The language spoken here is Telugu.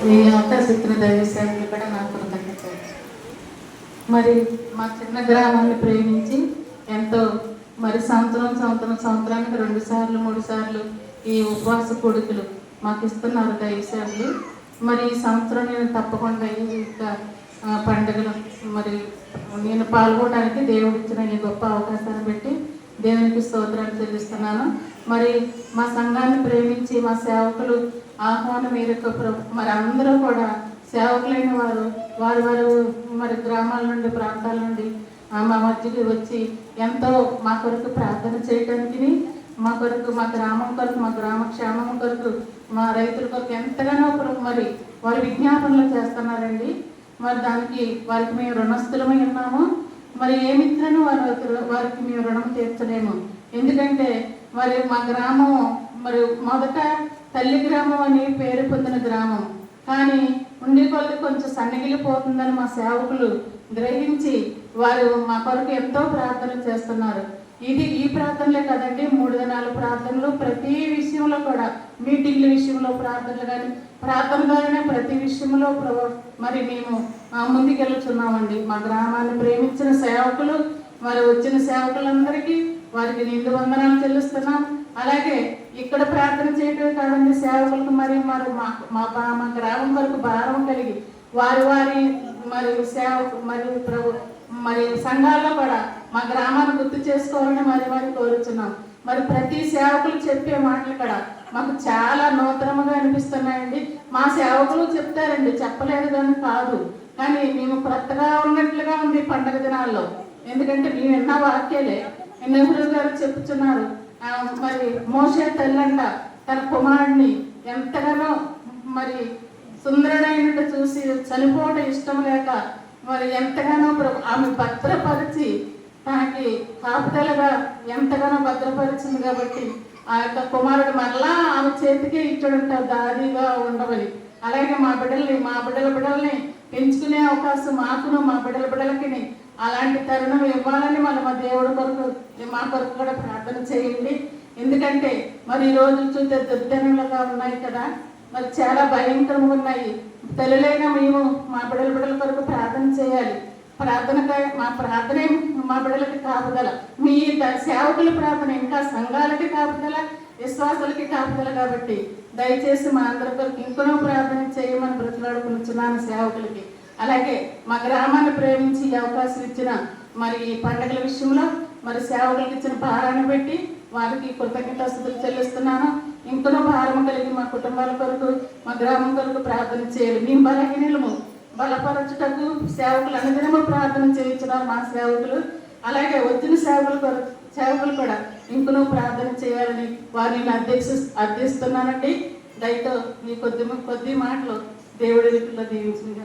అంత అవకాశిస్తున్న దైవసేవకులు కూడా నా కృతజ్ఞత మరి మా చిన్న గ్రామాన్ని ప్రేమించి ఎంతో మరి సంవత్సరం సంవత్సరం సంవత్సరానికి రెండు సార్లు మూడు సార్లు ఈ ఉపవాస కొడుకులు మాకు ఇస్తున్నారు దైవసేవలు మరి ఈ సంవత్సరం నేను తప్పకుండా ఈ యొక్క పండుగలు మరి నేను పాల్గొనడానికి దేవుడు ఇచ్చిన ఈ గొప్ప అవకాశాన్ని పెట్టి దేవునికి స్తోత్రాలు చెల్లిస్తున్నాను. మరి మా సంఘాన్ని ప్రేమించి మా సేవకులు ఆహ్వానం మేరకు మరి అందరూ కూడా సేవకులైన వారు వారి వారు మరి గ్రామాల నుండి ప్రాంతాల నుండి మా మధ్యకి వచ్చి ఎంతో మా కొరకు ప్రార్థన చేయడానికి మా కొరకు మా గ్రామం కొరకు మా గ్రామ క్షేమం కొరకు మా రైతుల కొరకు ఎంతగానో ఒకరు మరి వారి విజ్ఞాపనలు చేస్తున్నారండి. మరి దానికి వారికి మేము రుణస్థులమై ఉన్నాము. మరి ఏ మిత్రను వారు వారికి మేము రుణం తీర్చలేము? ఎందుకంటే మరి మా గ్రామం మరి మొదట తల్లి గ్రామం అని పేరు పొందిన గ్రామం. కానీ ఉండే కొద్ది కొంచెం సన్నగిలిపోతుందని మా సేవకులు గ్రహించి వారు మా కొరకు ఎంతో ప్రార్థన చేస్తున్నారు. ఇది ఈ ప్రార్థనలే కదండి. మూడు నాలుగు ప్రార్థనలు ప్రతి విషయంలో కూడా. మీటింగ్ల విషయంలో ప్రార్థనలు కానీ ప్రార్థన ద్వారానే ప్రతి విషయంలో మరి మేము ఆ, ముందుకెళ్తున్నామండి. మా గ్రామాన్ని ప్రేమించిన సేవకులు మరి వచ్చిన సేవకులందరికీ వారికి నిండు వందనాలు చెల్లిస్తున్నాం. అలాగే ఇక్కడ ప్రార్థన చేయటమే కాదండి సేవకులకు మరి మరి మా మా మా గ్రామం వరకు భారం కలిగి వారి వారి మరి సేవ మరి ప్రభు మరి సంఘాల్లో కూడా మా గ్రామాన్ని గుర్తు చేసుకోవాలని మరి మరి కోరుచున్నాం. మరి ప్రతి సేవకులు చెప్పే మాటలు కూడా మాకు చాలా నూతనముగా అనిపిస్తున్నాయండి. మా సేవకులు చెప్తారండి చెప్పలేదు కానీ కాదు. కానీ మేము కొత్తగా ఉన్నట్లుగా ఉంది పండగ దినాల్లో. ఎందుకంటే మేము విన్న వాక్యాలే. నెహ్రూ గారు చెప్తున్నారు మరి మోసే తల్లంట తన కుమారుడిని ఎంతగానో మరి సుందరుడైనట్టు చూసి చనిపోవడం ఇష్టం లేక మరి ఎంతగానో ఆమె భద్రపరిచి తనకి కాపుదలగా ఎంతగానో భద్రపరిచింది కాబట్టి ఆ యొక్క కుమారుడు మరలా ఆమె చేతికే ఇచ్చాడంట దారిగా ఉండవని అలాగే మా బిడ్డల్ని మా బిడ్డల బిడ్డల్ని పెంచుకునే అవకాశం మాకును మా బిడ్డల బిడ్డలకి అలాంటి తరుణం ఇవ్వాలని మన మా దేవుడి కొరకు మా కొరకు కూడా ప్రార్థన చేయండి. ఎందుకంటే మరి ఈ రోజు చూస్తే దుర్దనలుగా ఉన్నాయి కదా. మరి చాలా భయంకరంగా ఉన్నాయి. తల్లులైన మేము మా బిడ్డల బిడ్డల కొరకు ప్రార్థన చేయాలి. ప్రార్థనకై మా ప్రార్థనే మా బిడ్డలకి కాపుదల. మీ సేవకుల ప్రార్థన ఇంకా సంఘాలకి కాపుదల విశ్వాసాలకి కాపుదల కాబట్టి దయచేసి మా అందరి కొరకు ఇంకనో ప్రార్థన చేయమని బ్రతిలాడుకుంటున్నాను సేవకులకి. అలాగే మా గ్రామాన్ని ప్రేమించి అవకాశం ఇచ్చిన మరి పండుగల విషయంలో మరి సేవకులకు ఇచ్చిన భారాన్ని పెట్టి వారికి కృతజ్ఞతాస్తుతులు చెల్లిస్తున్నాను. ఇంకొన భారం కలిగి మా కుటుంబాల కొరకు మా గ్రామం కొరకు ప్రార్థన చేయాలి. మేము బలహీనలము. బలపరచుటకు సేవకులు అనుదినము ప్రార్థన చేయించున్నారు మా సేవకులు. అలాగే వచ్చిన సేవకులు సేవకులు కూడా ఇంకనూ ప్రార్థన చేయాలని వారిని అధ్యక్ష అర్థిస్తున్నానండి. దయతో మీ కొద్ది కొద్ది మాటలు దేవుడి రీతిలో దీవించింది